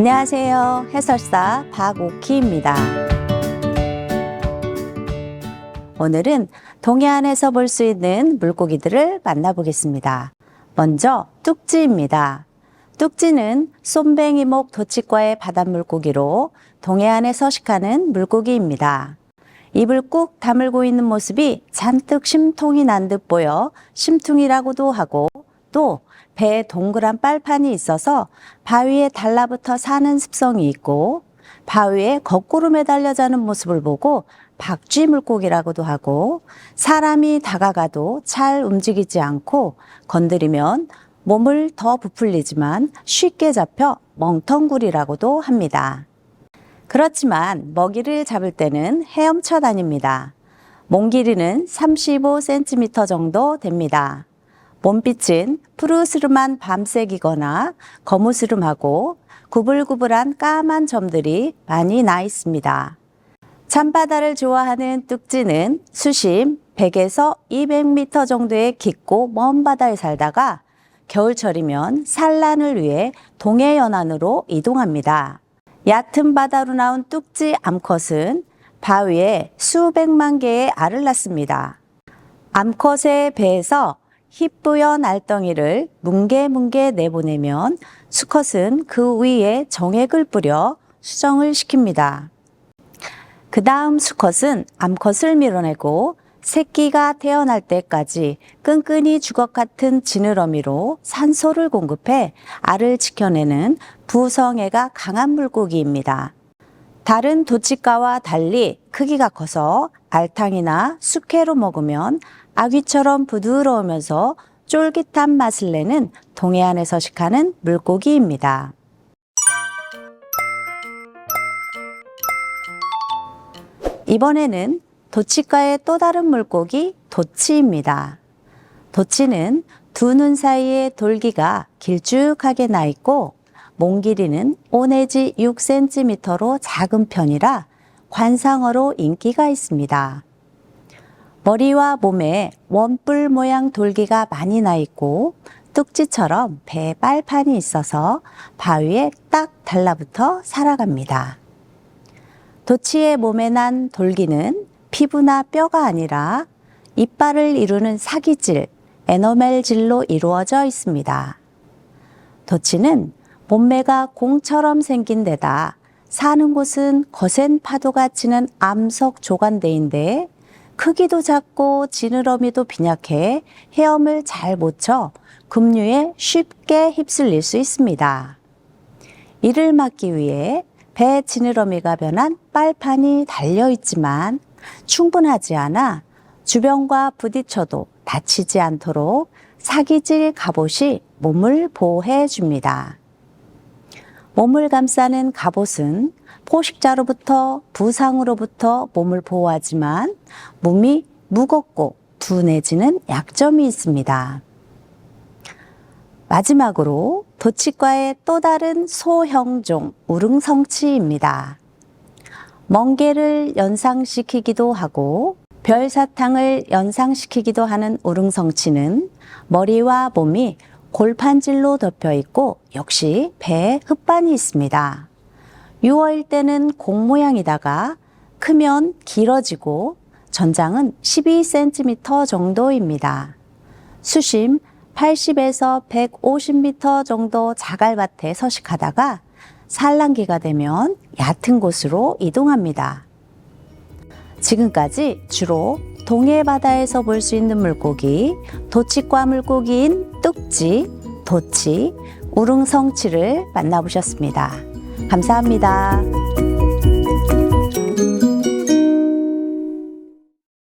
안녕하세요. 해설사 박오키입니다. 오늘은 동해안에서 볼 수 있는 물고기들을 만나보겠습니다. 먼저 뚝지입니다. 뚝지는 쏨뱅이목 도치과의 바닷물고기로 동해안에 서식하는 물고기입니다. 입을 꾹 다물고 있는 모습이 잔뜩 심통이 난 듯 보여 심퉁이라고도 하고 또 배에 동그란 빨판이 있어서 바위에 달라붙어 사는 습성이 있고 바위에 거꾸로 매달려 자는 모습을 보고 박쥐 물고기라고도 하고 사람이 다가가도 잘 움직이지 않고 건드리면 몸을 더 부풀리지만 쉽게 잡혀 멍텅구리라고도 합니다. 그렇지만 먹이를 잡을 때는 헤엄쳐 다닙니다. 몸 길이는 35cm 정도 됩니다. 몸빛은 푸르스름한 밤색이거나 거무스름하고 구불구불한 까만 점들이 많이 나 있습니다. 참바다를 좋아하는 뚝지는 수심 100에서 200m 정도의 깊고 먼 바다에 살다가 겨울철이면 산란을 위해 동해 연안으로 이동합니다. 얕은 바다로 나온 뚝지 암컷은 바위에 수백만 개의 알을 낳습니다. 암컷의 배에서 희뿌연 알덩이를 뭉게뭉게 내보내면 수컷은 그 위에 정액을 뿌려 수정을 시킵니다. 그 다음 수컷은 암컷을 밀어내고 새끼가 태어날 때까지 끈끈이 주걱 같은 지느러미로 산소를 공급해 알을 지켜내는 부성애가 강한 물고기입니다. 다른 도치과와 달리 크기가 커서 알탕이나 숙회로 먹으면 아귀처럼 부드러우면서 쫄깃한 맛을 내는 동해안에 서식하는 물고기입니다. 이번에는 도치과의 또 다른 물고기 도치입니다. 도치는 두 눈 사이에 돌기가 길쭉하게 나 있고 몸 길이는 5 내지 6cm로 작은 편이라 관상어로 인기가 있습니다. 머리와 몸에 원뿔 모양 돌기가 많이 나 있고 뚝지처럼 배에 빨판이 있어서 바위에 딱 달라붙어 살아갑니다. 도치의 몸에 난 돌기는 피부나 뼈가 아니라 이빨을 이루는 사기질, 에너멜질로 이루어져 있습니다. 도치는 몸매가 공처럼 생긴 데다 사는 곳은 거센 파도가 치는 암석 조간대인데 크기도 작고 지느러미도 빈약해 헤엄을 잘 못 쳐 급류에 쉽게 휩쓸릴 수 있습니다. 이를 막기 위해 배 지느러미가 변한 빨판이 달려 있지만 충분하지 않아 주변과 부딪혀도 다치지 않도록 사기질 갑옷이 몸을 보호해 줍니다. 몸을 감싸는 갑옷은 포식자로부터 부상으로부터 몸을 보호하지만 몸이 무겁고 둔해지는 약점이 있습니다. 마지막으로 도치과의 또 다른 소형종 우릉성치입니다. 멍게를 연상시키기도 하고 별사탕을 연상시키기도 하는 우릉성치는 머리와 몸이 골판질로 덮여 있고 역시 배에 흙반이 있습니다. 유어일 때는 공 모양이다가 크면 길어지고 전장은 12cm 정도입니다. 수심 80에서 150m 정도 자갈밭에 서식하다가 산란기가 되면 얕은 곳으로 이동합니다. 지금까지 주로 동해 바다에서 볼 수 있는 물고기, 도치과 물고기인 뚝지, 도치, 우릉성치를 만나보셨습니다. 감사합니다.